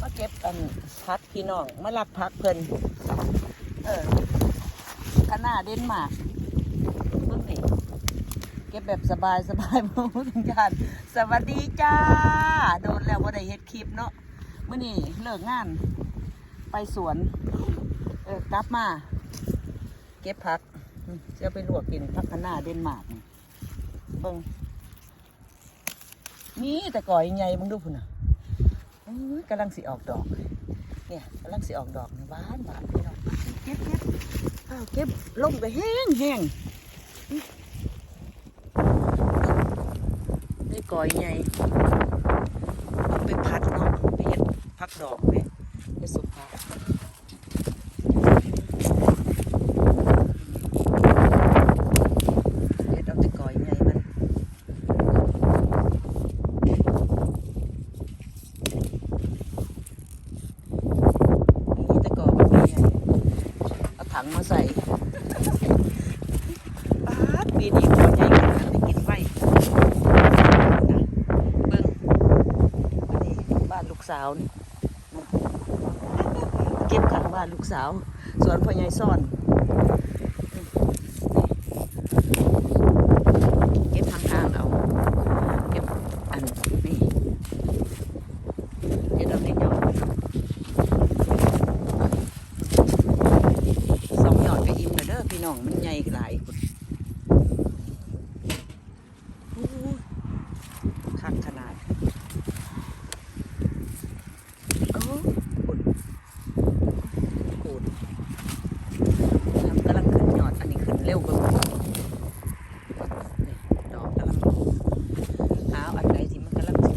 มาเก็บอันพักพี่น้องมารับพักเพิ่นเออคณะเดนมาร์กเพิ่งนี่เก็บแบบสบายสบายมาทุกอย่างสวัสดีจ้า โดนแล้วว่าได้เฮ็ดคลิปเนาะเมื่อนี้เลิกงาน ไปสวน เออกลับมา เก็บผักจะไปลวกกินผักคะน้าเดนมาร์กเบิ่ง มีแต่ก่อยใหญ่มึงดูพุ่นน่ะกำลังสิออกดอก เนี่ยกำลังสิออกดอกนี่หวานบ้านพี่น้องเก็บเก็บอ้าเก็บลงไปแห้งแห้งได้ก่อยใหญ่เอาไปพัดเนาะไปเห็ดพักดอกไปไปสุกผัก เด็ดเอาแต่ก่อยไงมันนี่แต่ก่อแบบนี้ไงเอาถังมาใส่ปา ดปีนี้ก่อใหญ่ขนาดได้กินไฟนะเบิ้งนี่บ้านลูกสาวเก็บขังบ้านลูกสาวสวนพ่อใหญ่ซ่อน เก็บทางอ่างเอา เก็บอันนี่เดี๋ยวเราเล่นยอดสองยอดก็อิ่มแล้วเด้อพี่น้องมันใหญ่หลายคนโอ้ยคักขนาดโอ้คุณคุณกำลังขึ้นยอด อันนี้ขึ้นเร็วกว่า นี่ดอกกำลังหาอันใดที่มันกำลังสิ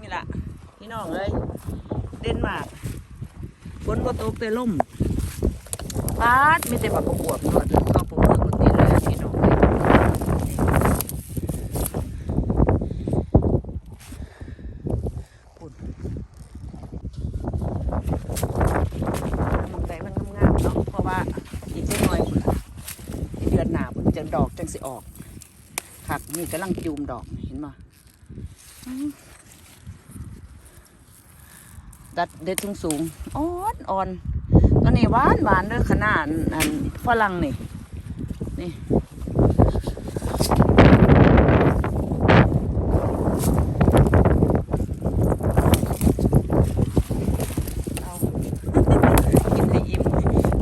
นี่ล่ะพี่น้องเอ้ยเด่นมากฝนบ่ตก แต่ล่มปาดมีแต่บักกระบวบนวดเข้าปลูกเมืองบนตีเลยพี่น้องปุ่นมันใจมันงามๆเนาะเพราะว่าอีกเจ้น้อยพุ่นล่ะอีเดือนหนาพุ่นจังดอกจังสิออกผักนี่กำลังจูมดอก ดัดเด็ดสูงสูงอ่อนอ่อนตอนนี้หวานหวานเด้อขนาดอันฝรั่งนี่นี่ เอา กินให้อิ่ม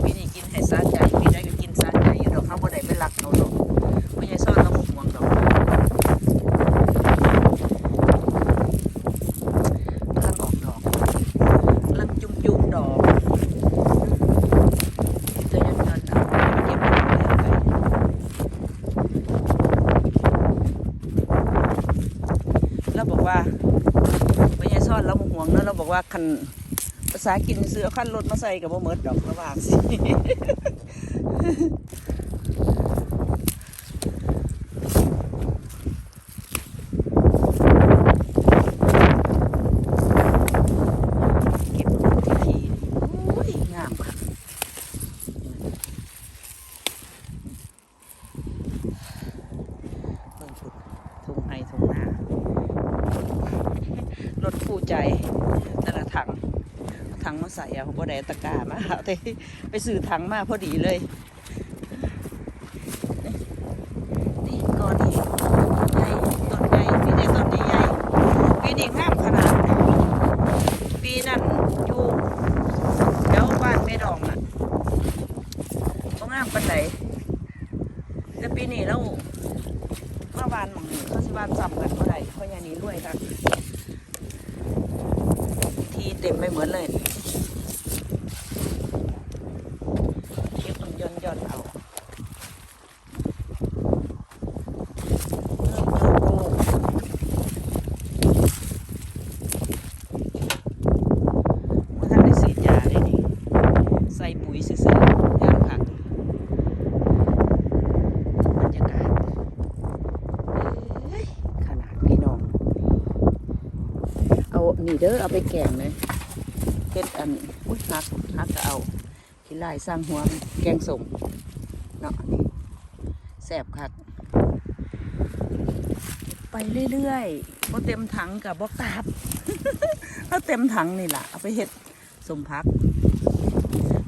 ปีนี้กินให้สาใจปีใดก็กินสาใจอยู่ดอกเขาบ่ได้ไปรักเขาดอกบ่ใช่ซ่อนเราบ่ห่วงดอกกำลังออกดอกกำลังจุ่มจุ่มๆดอกจะยังเดินเอาเก็บดอกไว้ไปแล้วบอกว่าบ่ใช่ซ่อนเราบ่ห่วงเนอะเรา บอกว่าคันภาษากินเสือขั้นรถมาใส่กับบ่เมิดดอกระหว่างสิ เก็บทีทีโอ้ยงามค่ะเบิ่งพุ่นทุ่งไห้ทุ่งนา รถคู่ใจแต่ละถังถังมาใส่เอาบ่ได้ตะกร้ามาเอาแต่ไปซื้อถังมาพอดีเลยนี่ก้อนนี้ใหญ่ต้นใหญ่ปีนี้ต้นใหญ่ปีนี้งามขนาดปีนั้นอยู่แถวบ้านแม่ดองน่ะก็งามปันใดแต่ปีนี้เรามาบ้านหมองนี้เขาสิบ้านซ้ำกันเท่าไรเพราะอยานี้รวยครับทีเต็มไปหม ดเลยเก็บมันย่อนย่อนๆเอาเริ่มเริ่มโตเมื่อท่านได้สีดยาเลยนี่ใส่ปุ๋ยซื่อย่างผักบรรยากาศเอ้ยขนาดพี่น้อเอานี่เด้อเอาไปแกงเลย เฮ็ดอันอุ้ยหักหักก็เอาขี้ลายสร้างหัวแกงสมเนาะนี่แสบคักไปเรื่อยๆบ่เต็มถังกับบ่กราบถ้าเต็มถังนี่แหละเอาไปเฮ็ดสมพัก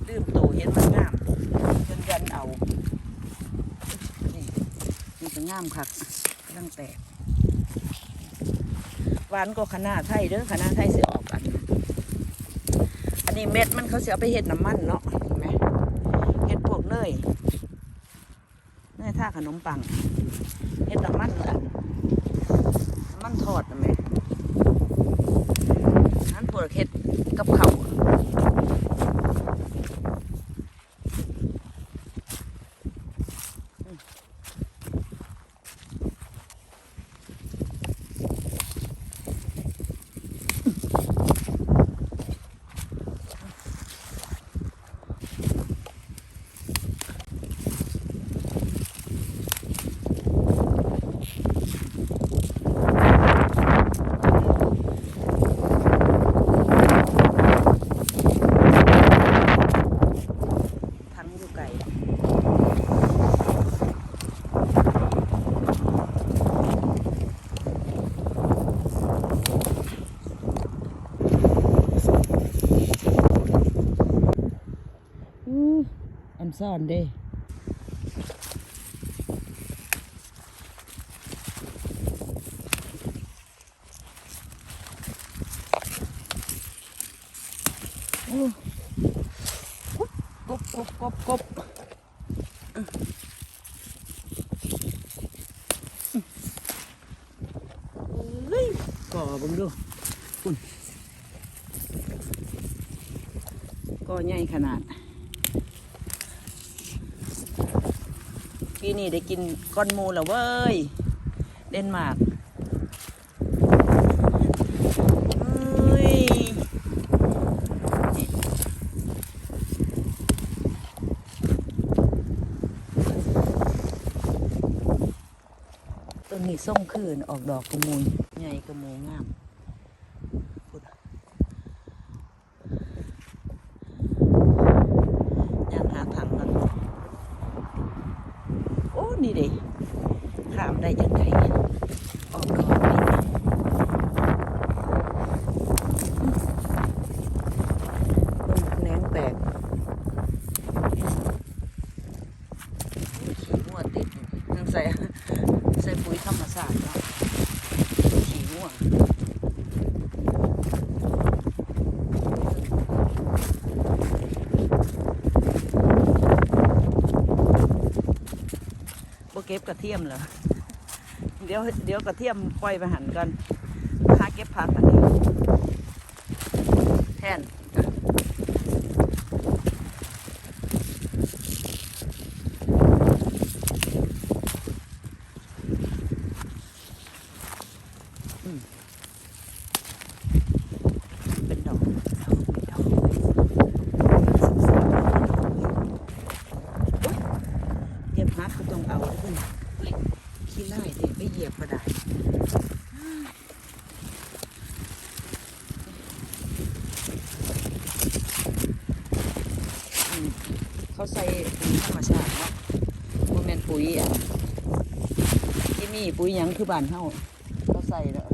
ลืมโตเห็นมันงามจนยันเอา นี่นี่ก็งามคักกำลังแตกหวานก็คณะไทยเด้อคณะไทยเสิออกกัน นี้เม็ดมันเขาเสียไปเฮ็ดน้ำมันเนาะเห็นไหมเฮ็ดพวกเนยเนยท่าขนมปังเฮ็ดน้ำมันเหรอน้ำมันทอดนะแม่นั้นพวกเฮ็ดกับเขาวทั้งอยู่ไก่อู้อัน ซ่อนเด้กบกบกบกบเฮ้ยก่อบังดูคุณก่อใหญ่ขนาด ปีนี้ได้กินก้อนมูแล้วเว้ย เดนมาร์กเอ้ยต้นนี้ส่งคืนออกดอกกระมูลใหญ่กระมูงามพูดอะย่างหาถังกันโอ้ นี่เด็ขามได้ยังไงออกดอกนี่ต้นแหนงแตกขี้หัวติดยังใส่ ใส่ปุ๋ยธรรมชาติเนาะขี้งัวบ่เกระเทียมเหรอ เดี๋ยวเดี๋ยวกระเทียมปล่อยไปหันกันหาเก็บผักอันนี้แทนเป็นดอกดอกดอกเหยียบฮักก็ต้องเอาด้วยเพิ่นเฮ้ยขี้ไล่เด็กไม่เหยียบก็ได้ อืมเขาใส่ปุ๋ยธรรมชาติเนาะบ่แม่นปุ๋ยอะที่นี่ ปุ๋ยหยังคือบ้านเฮาเขาใส่แล้ว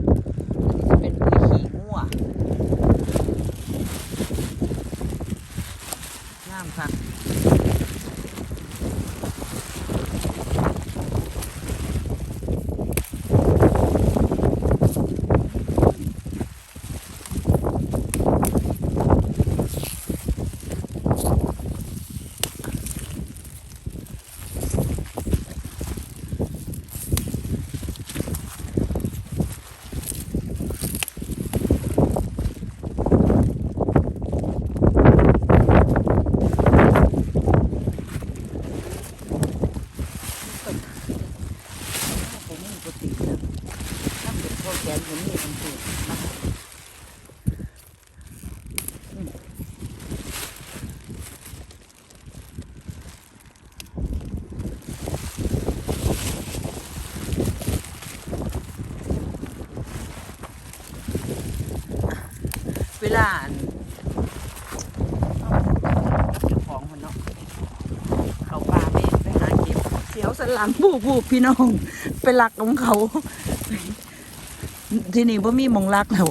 สันหลังบูบบูบพี่น้อง ไปหลักของเขา ที่นี่ว่ามีมองรักแล้ว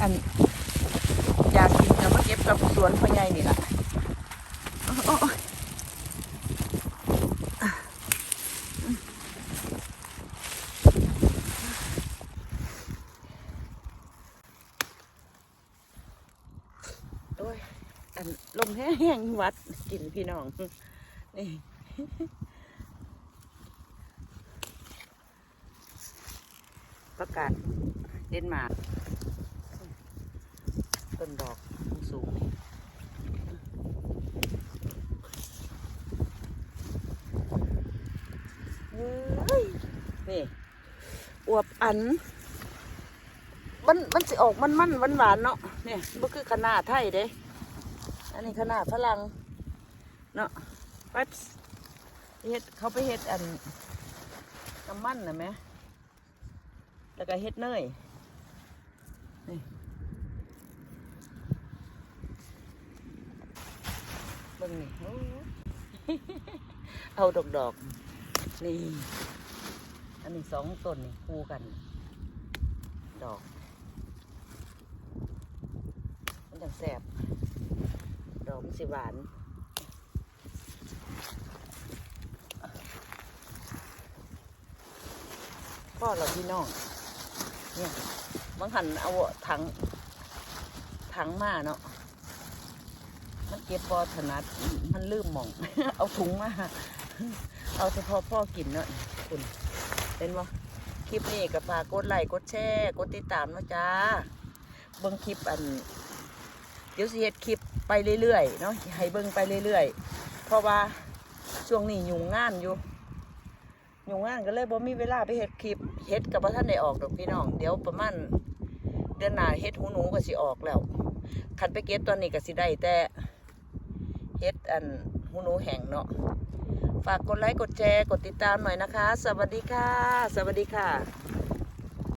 อัน อยากกินกับมาเก็บกับสวนพ่อใหญ่นี่แหละโอ้โอ้โอ้โอ้ยอันลมแห้งวัดกินพี่น้องนี่ ประกาศเดนมาร์กต้นดอกสูงนี่นี่อวบอัน มันมันสิออกมันมันหวานหวานเนาะเนี่ยมันคือขนาดไทยเด้ อันนี้ขนาดฝรั่งเนาะไปเฮ็ดเขาไปเฮ็ดอันน้ำมันนะแหม แล้วก็เฮ็ดเนยนี่เบิ่งนี่โอ้เอาดอกดอกนี่ อันนี้สองต้นนี่คู่กัน ดอกมันจังแสบดอกมันสิหวานพ่อเราพี่น้อง เนี่ยบางหันเอาถังถังมาเนาะมันเก็บบอถนัดมันลืมหมอง เอาถุงมา เอาเฉพาะพ่อกินเนาะคุณเห็นบ่คลิปนี้ก็ฝากกดไลค์กดแชร์กดติดตามนะจ้าเบิ่งคลิปอัน เดี๋ยวสิเฮ็ดคลิปไปเรื่อยๆเนาะให้เบิ่งไปเรื่อยๆ เพราะว่าช่วงนี้ยุ่งงานอยู่ ยุ่งงานก็เลยบ่มีเวลาไปเฮ็ดคลิปเฮ็ดกับบ่ทันได้ออกดอกพี่น้อง เดี๋ยวประมาณเดือนหน้าเฮ็ดหูหนูก็สิออกแล้วคันไปเก็บตอนนี้ก็สิได้แต่เฮ็ดอันหูหนูแห้งเนาะฝากกดไลค์กดแชร์กดติดตามหน่อยนะคะ สวัสดีค่ะ สวัสดีค่ะ